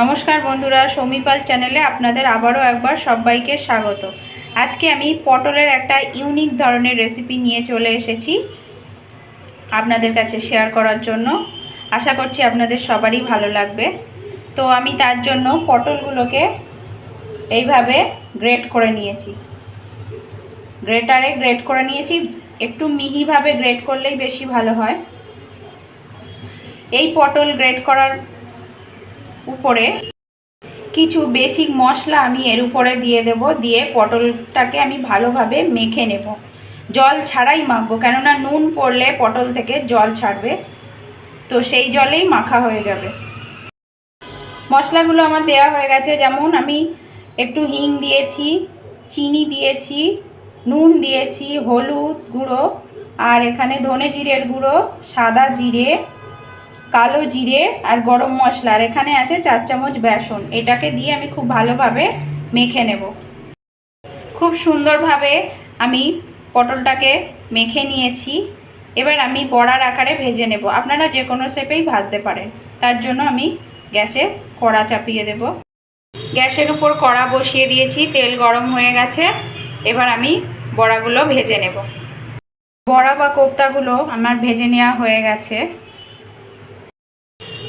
নমস্কার বন্ধুরা, সমীপাল চ্যানেলে আপনাদের আবারও একবার সবাইকে স্বাগত। আজকে আমি পটলের একটা ইউনিক ধরনের রেসিপি নিয়ে চলে এসেছি আপনাদের কাছে শেয়ার করার জন্য। আশা করছি আপনাদের সবারই ভালো লাগবে। তো আমি তার জন্য পটলগুলোকে এইভাবে গ্রেট করে নিয়েছি। গ্রেটারে গ্রেট করে নিয়েছি, একটু মিহিভাবে গ্রেট করলেই বেশি ভালো হয়। এই পটল গ্রেট করার উপরে কিছু বেসিক মশলা আমি এর উপরে দিয়ে দেব, দিয়ে পটলটাকে আমি ভালোভাবে মেখে নেব। জল ছাড়াই মাখবো, কেননা নুন পড়লে পটল থেকে জল ছাড়বে, তো সেই জলেই মাখা হয়ে যাবে। মশলাগুলো আমার দেওয়া হয়ে গেছে, যেমন আমি একটু হিং দিয়েছি, চিনি দিয়েছি, নুন দিয়েছি, হলুদ গুঁড়ো, আর এখানে ধনে জিরের গুঁড়ো, সাদা জিরে কালো জিরে আর গরম মশলা আর এখানে আছে চার চামচ বেসন। এটাকে দিয়ে আমি খুব ভালোভাবে মেখে নেব। খুব সুন্দরভাবে আমি পটলটাকে মেখে নিয়েছি। এবার আমি বড়ার আকারে ভেজে নেব। আপনারা যে কোনো শেপেই ভাজতে পারেন। তার জন্য আমি গ্যাসে কড়া চাপিয়ে দেব। গ্যাসের উপর কড়া বসিয়ে দিয়েছি। তেল গরম হয়ে গেছে। এবার আমি বড়াগুলো ভেজে নেব। বড়া বা কোপ্তাগুলো আমার ভেজে নেওয়া হয়ে গেছে।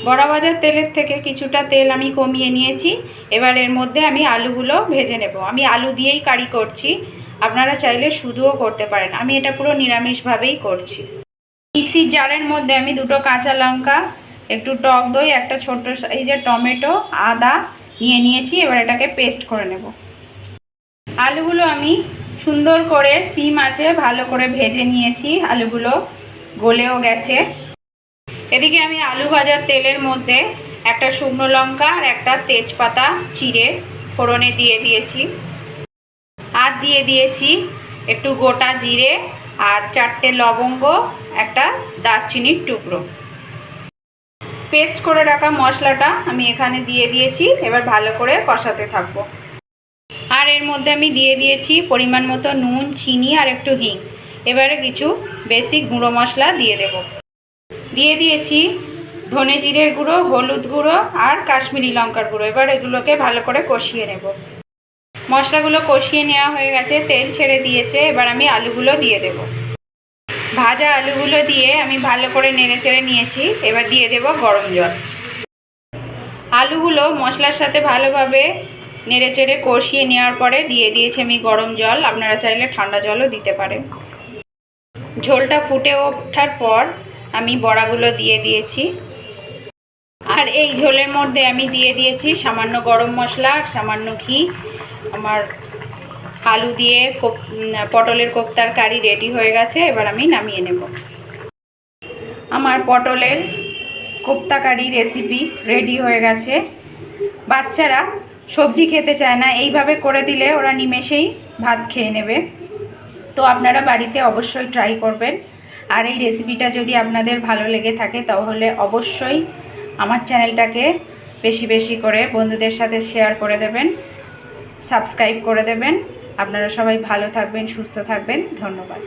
বড়া ভাজার তেলের থেকে কিছুটা তেল আমি কমিয়ে নিয়েছি। এবার এর মধ্যে আমি আলুগুলো ভেজে নেব। আমি আলু দিয়েই কারি করছি। আপনারা চাইলে শুধুও করতে পারেন। আমি এটা পুরো নিরামিষভাবেই করছি। মিক্সির জারের মধ্যে আমি দুটো কাঁচা লঙ্কা, একটু টক দই, একটা ছোট সাইজের টমেটো, আদা নিয়ে নিয়েছি। এবার এটাকে পেস্ট করে নেব। আলুগুলো আমি সুন্দর করে সিম আছে, ভালো করে ভেজে নিয়েছি। আলুগুলো গলেও গেছে। এদিকে আমি আলু ভাজার তেলের মধ্যে একটা শুকনো লঙ্কা আর একটা তেজপাতা চিড়ে ফোড়নে দিয়ে দিয়েছি। আর দিয়ে দিয়েছি একটু গোটা জিরে আর চারটে লবঙ্গ, একটা দারচিনির টুকরো। পেস্ট করে রাখা মশলাটা আমি এখানে দিয়ে দিয়েছি, এবার ভালো করে কষাতে থাকব। আর এর মধ্যে আমি দিয়ে দিয়েছি পরিমাণ মতো নুন, চিনি আর একটু হিং এবারে কিছু বেসিক গুঁড়ো মশলা দিয়ে দেবো। দিয়ে দিয়েছি ধনে জিরের গুঁড়ো, হলুদ গুঁড়ো আর কাশ্মীরি লঙ্কার গুঁড়ো। এবার এগুলোকে ভালো করে কষিয়ে নেব। মশলাগুলো কষিয়ে নেওয়া হয়ে গেছে, তেল ছেড়ে দিয়েছে, এবার আমি আলুগুলো দিয়ে দেব। ভাজা আলুগুলো দিয়ে আমি ভালো করে নেড়ে চেড়ে নিয়েছি, এবার দিয়ে দেব গরম জল। আলুগুলো মশলার সাথে ভালোভাবে নেড়ে চেড়ে কষিয়ে নেওয়ার পরে দিয়ে দিয়েছি আমি গরম জল। আপনারা চাইলে ঠান্ডা জলও দিতে পারেন। ঝোলটা ফুটে ওঠার পর আমি বড়াগুলো দিয়ে দিয়েছি। আর এই ঝোলের মধ্যে আমি দিয়ে দিয়েছি সামান্য গরম মশলা আর সামান্য ঘি। আমার আলু দিয়ে পটলের কোপ্তার কারি রেডি হয়ে গেছে, এবার আমি নামিয়ে নেব। আমার পটলের কোপ্তা কারি রেসিপি রেডি হয়ে গেছে। বাচ্চারা সবজি খেতে চায় না, এইভাবে করে দিলে ওরা নিমেষেই ভাত খেয়ে নেবে। তো আপনারা বাড়িতে অবশ্যই ট্রাই করবেন। আর এই রেসিপিটা যদি আপনাদের ভালো লেগে থাকে, তাহলে অবশ্যই আমার চ্যানেলটাকে বেশি বেশি করে বন্ধুদের সাথে শেয়ার করে দেবেন সাবস্ক্রাইব করে দেবেন। আপনারা সবাই ভালো থাকবেন, সুস্থ থাকবেন। ধন্যবাদ।